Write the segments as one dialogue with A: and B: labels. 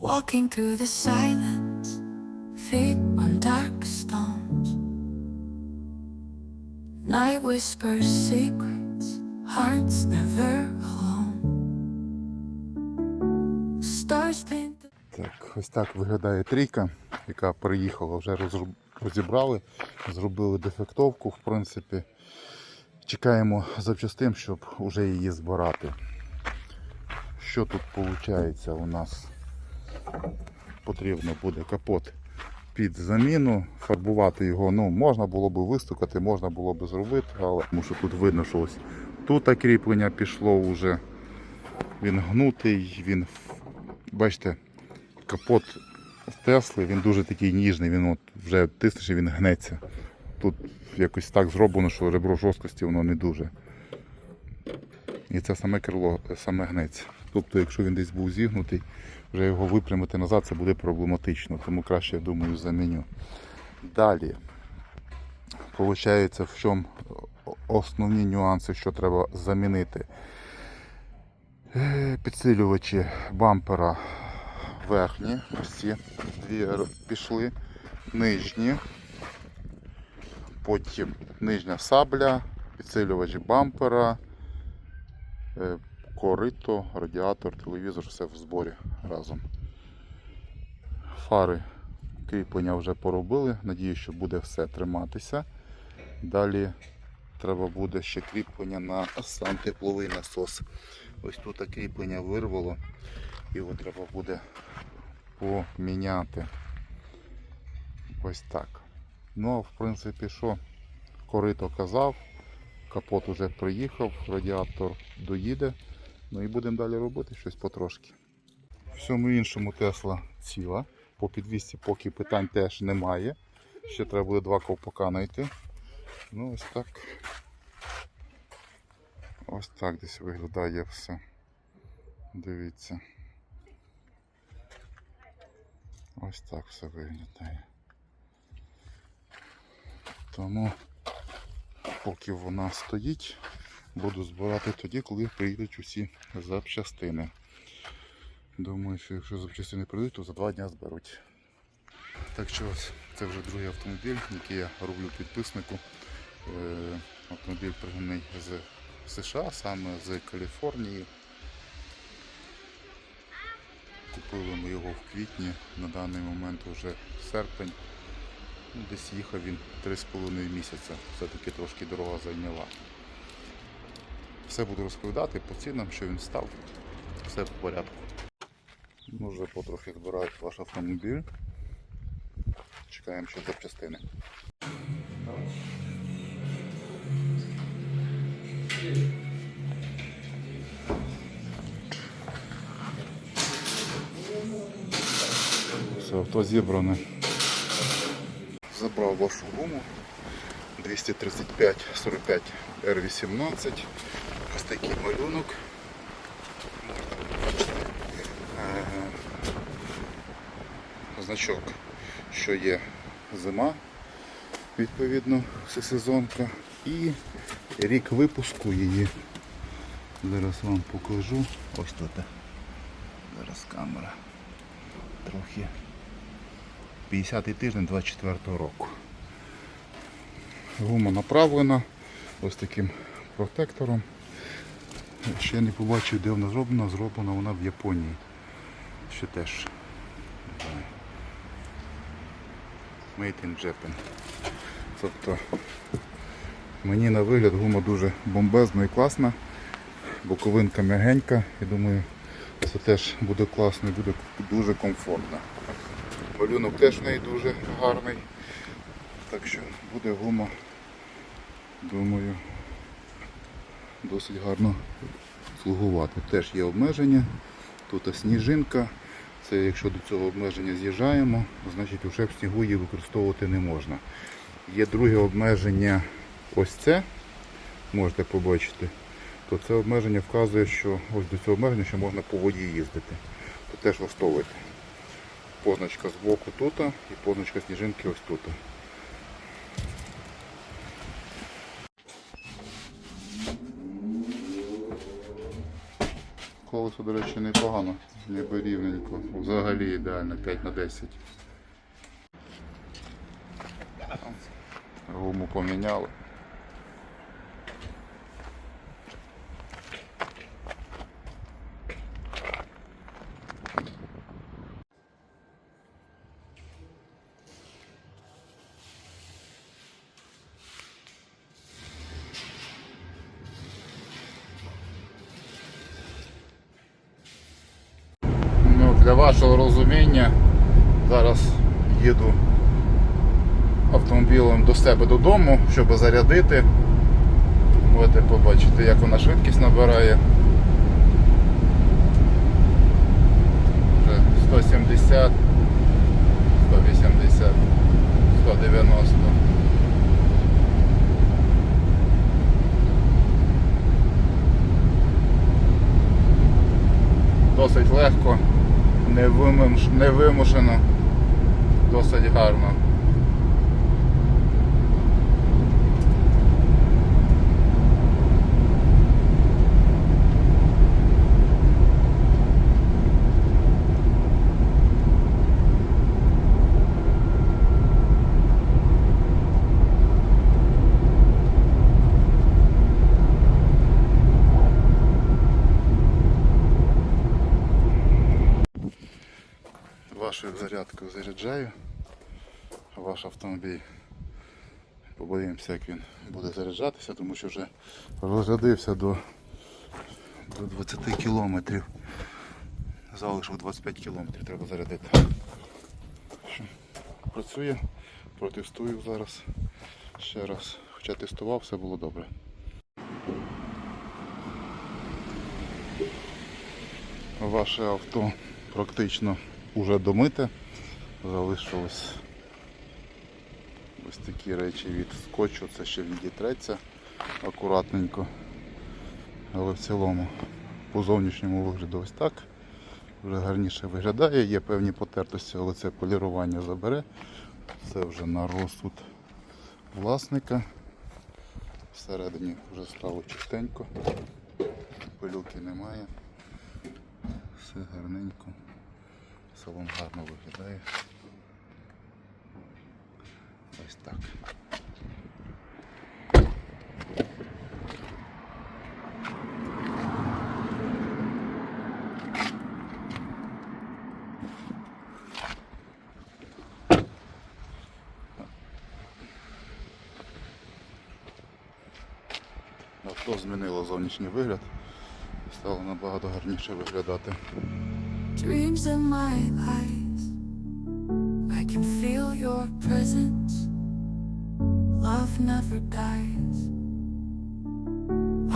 A: Walking through the silence, feet on dark stones. Night whispers secrets, hearts never alone. Stars paint
B: Так, ось так виглядає трійка, яка приїхала, вже розібрали, зробили дефектовку, в принципі. Чекаємо запчастин, щоб вже її збирати. Що тут виходить у нас? Потрібно буде капот під заміну, фарбувати його, ну, можна було б вистукати, можна було б зробити, але тому що тут видно, що ось тут кріплення пішло вже. Він гнутий, він, бачите, капот Тесли, він дуже такий ніжний, він от вже тиснеш і він гнеться. Тут якось так зроблено, що ребро жорсткості воно не дуже. І це саме крило саме гнеться. Тобто, якщо він десь був зігнутий, вже його випрямити назад це буде проблематично, тому краще, я думаю, заміню. Далі. Получається, в чому основні нюанси, що треба замінити. Е, Підсилювачі бампера верхні, ось дві пішли, нижні, потім нижня сабля, підсилювач бампера, е, корито, радіатор, телевізор, все в зборі разом. Фари кріплення вже поробили, надію, що буде все триматися. Далі треба буде ще кріплення на сам тепловий насос. Ось тут кріплення вирвало, його треба буде поміняти. Ось так. Ну, в принципі, що корито казав, капот уже приїхав, радіатор доїде. Ну і будемо далі робити щось потрошки. Всьому іншому Тесла ціла. По підвісці поки питань теж немає. Ще треба буде два ковпака знайти. Ну ось так. Ось так десь виглядає все. Дивіться. Ось так все виглядає. Тому поки вона стоїть, буду збирати тоді, коли приїдуть усі запчастини. Думаю, що якщо запчастини прийдуть, то за два дні зберуть. Так що ось це вже другий автомобіль, який я роблю підписнику. Е, Автомобіль пригнаний з США, саме з Каліфорнії. Купили ми його в квітні, на даний момент вже серпень. Десь їхав він 3,5 місяця. Все-таки трошки дорога зайняла. Все буду розповідати по цінам, що він став. Все по порядку. Вже потрохи збирають ваш автомобіль. Чекаємо ще запчастини. Все, авто зібране. Забрав вашу гуму 235-45 R18. Ось такий малюнок. Е, Значок, що є зима, відповідно, всесезонка. І рік випуску її. Зараз вам покажу. Ось тут. Зараз камера. Трохи. 50-й тиждень 24-го року. Гума направлена ось таким протектором. Ще не побачив, де вона зроблена. Зроблена вона в Японії. Ще теж. Made in Japan. Тобто мені на вигляд гума дуже бомбезна і класна. Боковинка м'ягенька. Я думаю, це теж буде класно і буде дуже комфортно. Малюнок теж в неї дуже гарний. Так що буде гума, думаю, досить гарно слугувати. Теж є обмеження. Тут сніжинка. Це якщо до цього обмеження з'їжджаємо, значить вже в снігу її використовувати не можна. Є друге обмеження ось це, можете побачити, то це обмеження вказує, що ось до цього обмеження що можна по воді їздити. То теж влаштовуйте. Позначка з боку тут і позначка сніжинки ось тут. Коли до речі, непогано. Ніби рівненько. Взагалі ідеально 5 на 10. Гуму поміняли. Вашого розуміння зараз їду автомобілем до себе додому, щоб зарядити. Можете побачити, як вона швидкість набирає. Вже 170, 180, 190. Досить легко, невимушено, досить гарно. Вашою зарядкою заряджаю ваш автомобіль. Побоїмося, як він буде заряджатися, тому що вже розрядився до, до 20 кілометрів. Залишив 25 кілометрів, треба зарядити. Працює, протестую зараз ще раз. Хоча тестував, все було добре. Ваше авто практично уже домите. Залишилось ось такі речі від скотчу, це ще відітреться акуратненько. Але в цілому по зовнішньому вигляду ось так. Вже гарніше виглядає, є певні потертості, але це полірування забере. Це вже на розсуд власника. Всередині вже стало чистенько, пилюки немає. Все гарненько. Салон гарно виглядає. Ось так. Авто змінило зовнішній вигляд, стало набагато гарніше виглядати.
A: Dreams are my eyes. I can feel your presence. Love never dies.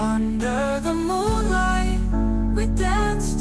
A: Under the moonlight, we dance